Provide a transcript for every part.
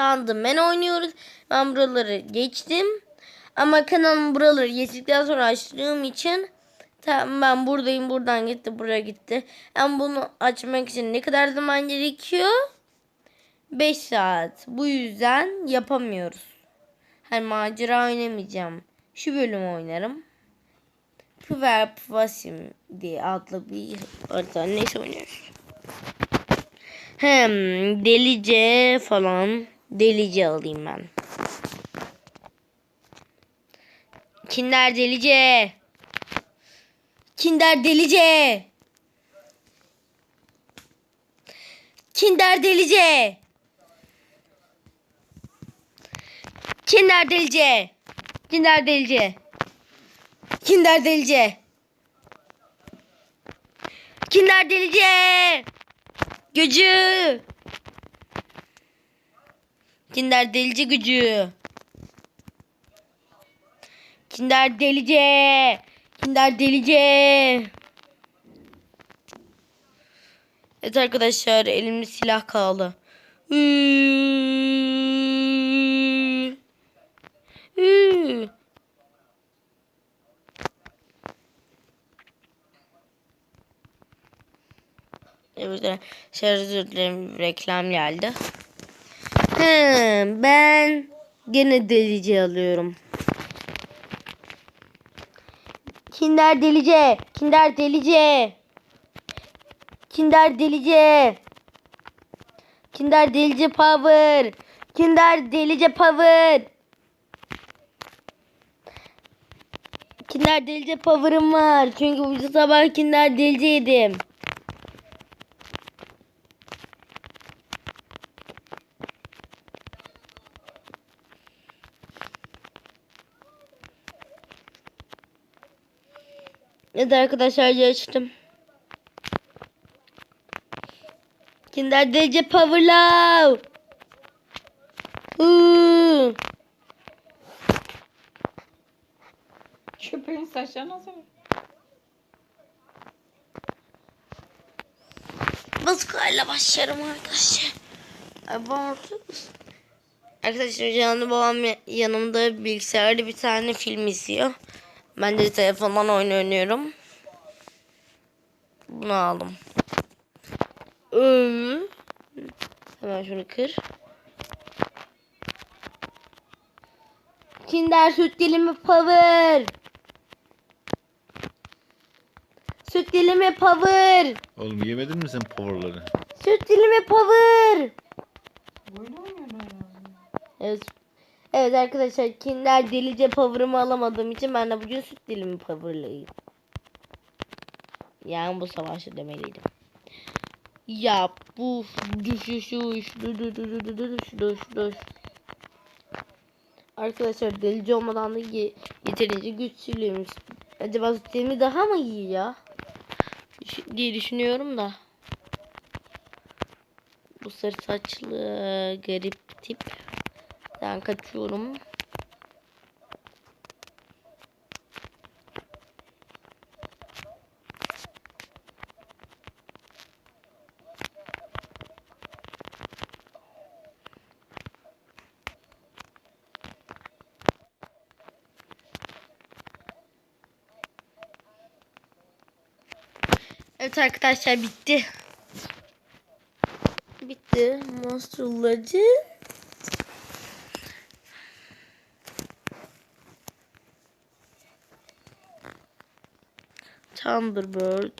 Sandım ben oynuyoruz. Ben buraları geçtim. Ama kanalım buraları geçtikten sonra açtığım için tamam ben buradayım buradan gitti buraya gitti. Ama bunu açmak için ne kadar zaman gerekiyor? 5 saat. Bu yüzden yapamıyoruz. Hani macera oynamayacağım. Şu bölümü oynarım. Püver Püvasim diye adlı bir harita. Neyse oynuyoruz. Hem delice falan. Delice alayım ben. Kinder delice. Kinder delice. Kinder delice. Kinder delice. Kinder delice. Kinder delice. Kinder delice. Gücü. Kinder delice gücü. Kinder delice. Kinder delice. Evet arkadaşlar elimde silah kaldı. Evet, şarj özür dilerim reklam geldi. Ben gene delice alıyorum. Kinder delice, Kinder delice. Kinder delice. Kinder delice power. Kinder delice power. Kinder delice power'ım var. Çünkü bu sabah Kinder delice yedim. Evet arkadaşlar açtım. Kinder DC Power Love. Uuu. Köpeğin saçlarına nasıl? Baskıyla başlarım arkadaşlar. Ay babam Arkadaşlar canlı babam yanımda bilgisayarda bir tane film izliyor. Ben de telefondan oyun oynuyorum. Bunu aldım. Ee, Hemen şunu kır. Kinder süt dilimi power. Süt dilimi power. Oğlum yemedin mi sen powerları? Süt dilimi power. Böyle oynuyorlar. Evet. Evet arkadaşlar Kinder delice power'ımı alamadığım için ben de bugün süt dilimi power'layım. Yani bu savaşı demeliydim. Ya bu düşüş düş Arkadaşlar delici olmadan da ye- yeterince güçlüyüm. Acaba süt dilimi daha mı iyi ya? Diye düşünüyorum da. Bu sarı saçlı garip tip. Ben kaçıyorum. Evet arkadaşlar bitti. Bitti. Monsterlacı. Thunderbird.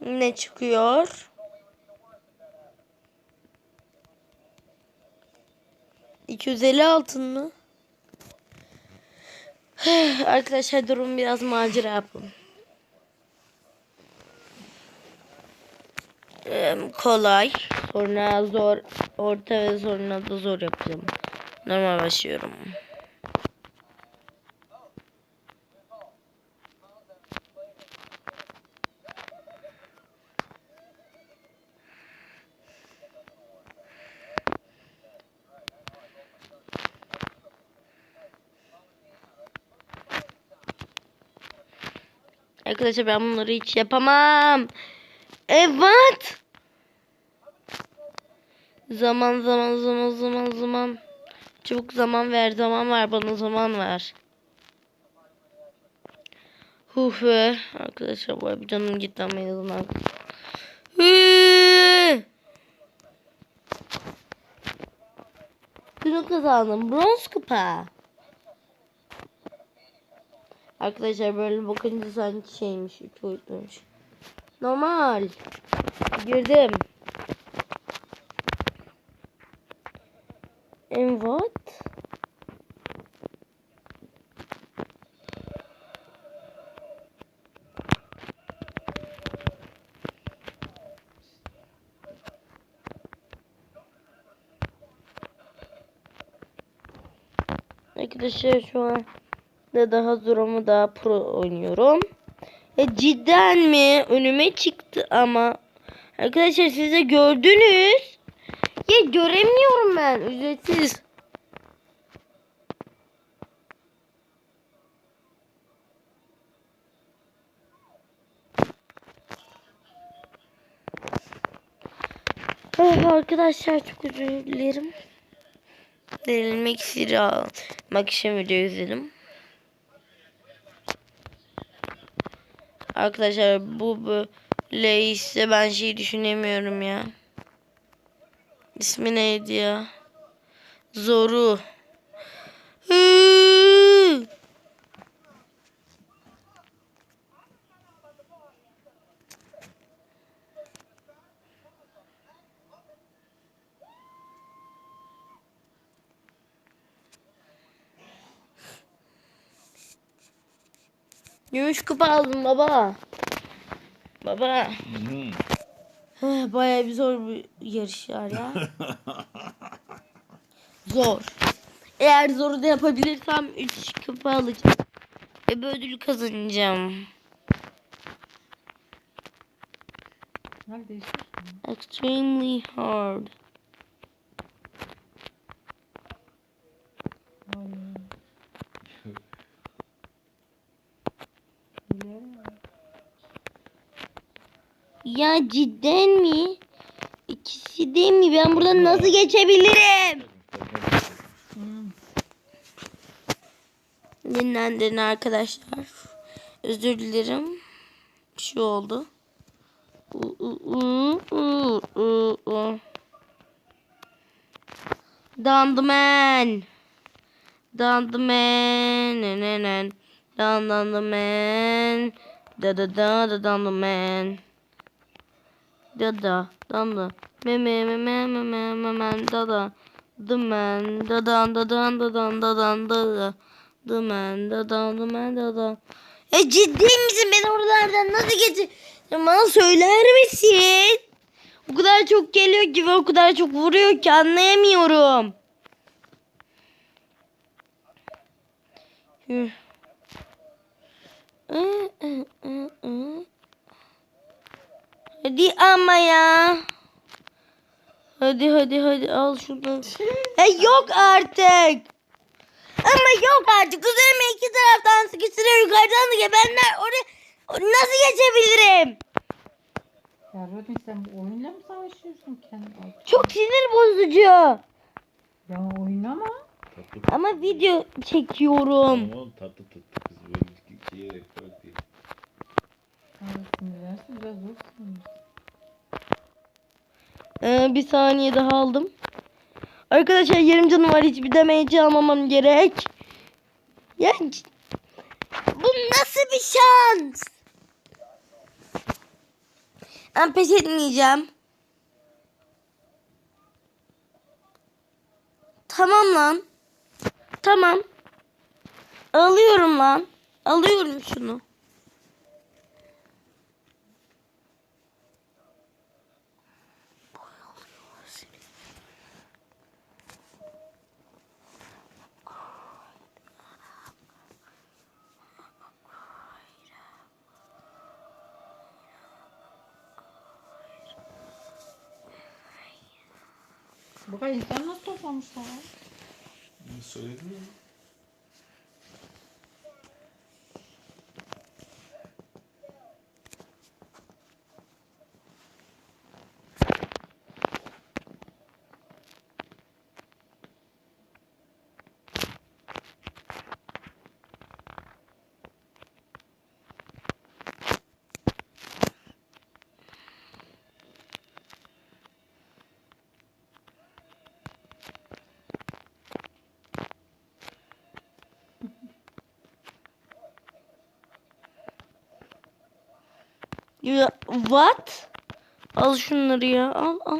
Ne çıkıyor? İki yüz elli altın mı? Arkadaşlar durum biraz macera yapalım. kolay. Sonra zor. Orta ve sonra da zor yapacağım. Normal başlıyorum. Arkadaşlar ben bunları hiç yapamam. Evet. Zaman zaman zaman zaman zaman. Çabuk zaman ver zaman ver bana zaman ver. Huh. Arkadaşlar bu bir canım gitti ama. Hı. Günü kazandım. Bronz kupa. Arkadaşlar böyle bakınca sanki şeymiş. Üç boyutluymuş. Normal. Girdim. And what? Arkadaşlar şu an da daha ama daha pro oynuyorum. E cidden mi? Önüme çıktı ama. Arkadaşlar siz de gördünüz. Ya göremiyorum ben. Ücretsiz. Ah, arkadaşlar çok özür dilerim. Verilmek iksiri almak için video izledim. Arkadaşlar bu böyle ise ben şey düşünemiyorum ya. İsmi neydi ya? Zoru. Hı. Gümüş kupa aldım baba. Baba. Eh, Bayağı bir zor bir yarış var ya. zor. Eğer zoru da yapabilirsem 3 kupa alacağım. Ve bu ödülü kazanacağım. Extremely hard. Ya cidden mi? İkisi de mi? Ben buradan nasıl geçebilirim? Dinlendirin arkadaşlar. Özür dilerim. Bir şey oldu. Dandımen. Dandımen. Dandımen. Dandımen. Da da da da dandımen dada damla meme meme meme memen dada. Dımen dadan dadan dadan dadan dada dımen dadan dımen dadan ya ciddi misin? Beni oralardan nasıl geçir bana söyler misin? O kadar çok geliyor ki ve o kadar çok vuruyor ki anlayamıyorum. Yürü. Hadi ama ya. Hadi hadi hadi al şunu. E yok artık. Ama yok artık. Üzerime iki taraftan sıkıştırıyor. Yukarıdan da gebenler. Oraya nasıl geçebilirim? Ya Rodin sen bu oyunla mı savaşıyorsun kendi? Ay, Çok sinir bozucu. Ya oynama. Tatlı Ama video çekiyorum. Tamam tatlı tatlı kız böyle iki Ee, bir saniye daha aldım. Arkadaşlar yarım canım var. Hiçbir demeci almamam gerek. Ya bu nasıl bir şans? Ben pes etmeyeceğim. Tamam lan. Tamam. Alıyorum lan. Alıyorum şunu. Bak insanı nasıl toplamışlar? Söyledim ya. What? Al şunları ya. Al al.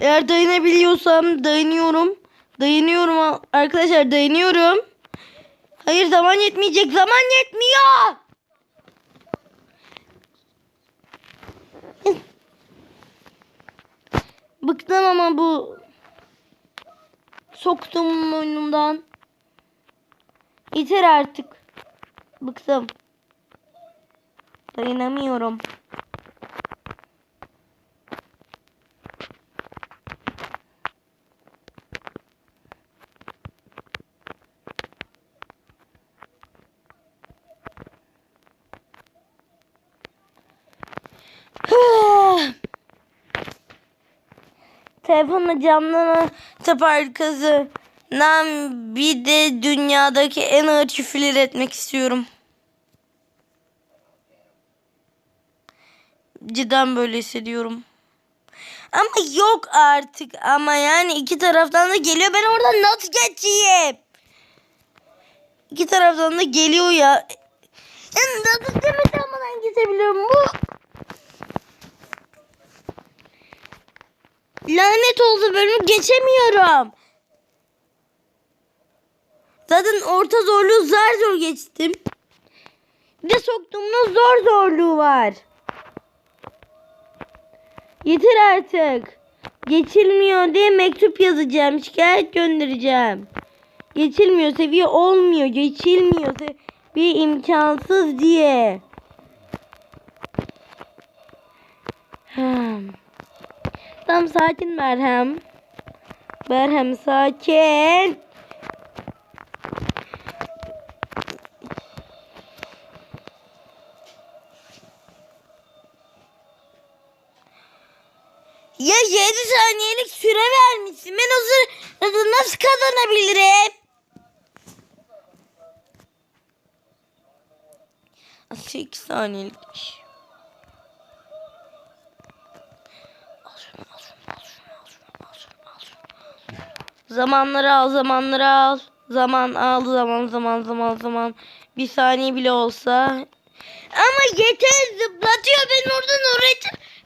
Eğer dayanabiliyorsam dayanıyorum. Dayanıyorum arkadaşlar dayanıyorum. Hayır zaman yetmeyecek. Zaman yetmiyor. Bıktım ama bu soktuğum oyunumdan. Yeter artık. Bıktım. Dayanamıyorum. Telefonla camdan tap arkası. Nam bir de dünyadaki en ağır küfürler etmek istiyorum. Cidden böyle hissediyorum. Ama yok artık. Ama yani iki taraftan da geliyor. Ben oradan nasıl geçeyim? İki taraftan da geliyor ya. Yani nasıl demeden geçebiliyorum bu? Lanet oldu bölümü geçemiyorum. Zaten orta zorluğu zar zor geçtim. Bir de soktuğumda zor zorluğu var. Yeter artık. Geçilmiyor diye mektup yazacağım. Şikayet göndereceğim. Geçilmiyor seviye olmuyor. Geçilmiyor seviye imkansız diye. Hmm. Tam sakin Merhem. Merhem sakin. Ya 7 saniyelik süre vermişsin. Ben o sırada nasıl kazanabilirim? Aslında 2 saniyelikmiş. Al şunu, al şunu, al şunu, al şunu, al şunu, al şunu. Zamanları al, zamanları al. Zaman al, zaman, zaman, zaman, zaman. Bir saniye bile olsa. Ama yeter zıplatıyor beni oradan oraya.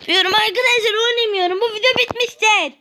Diyorum arkadaşlar oynamıyorum. Bu video bitmiştir.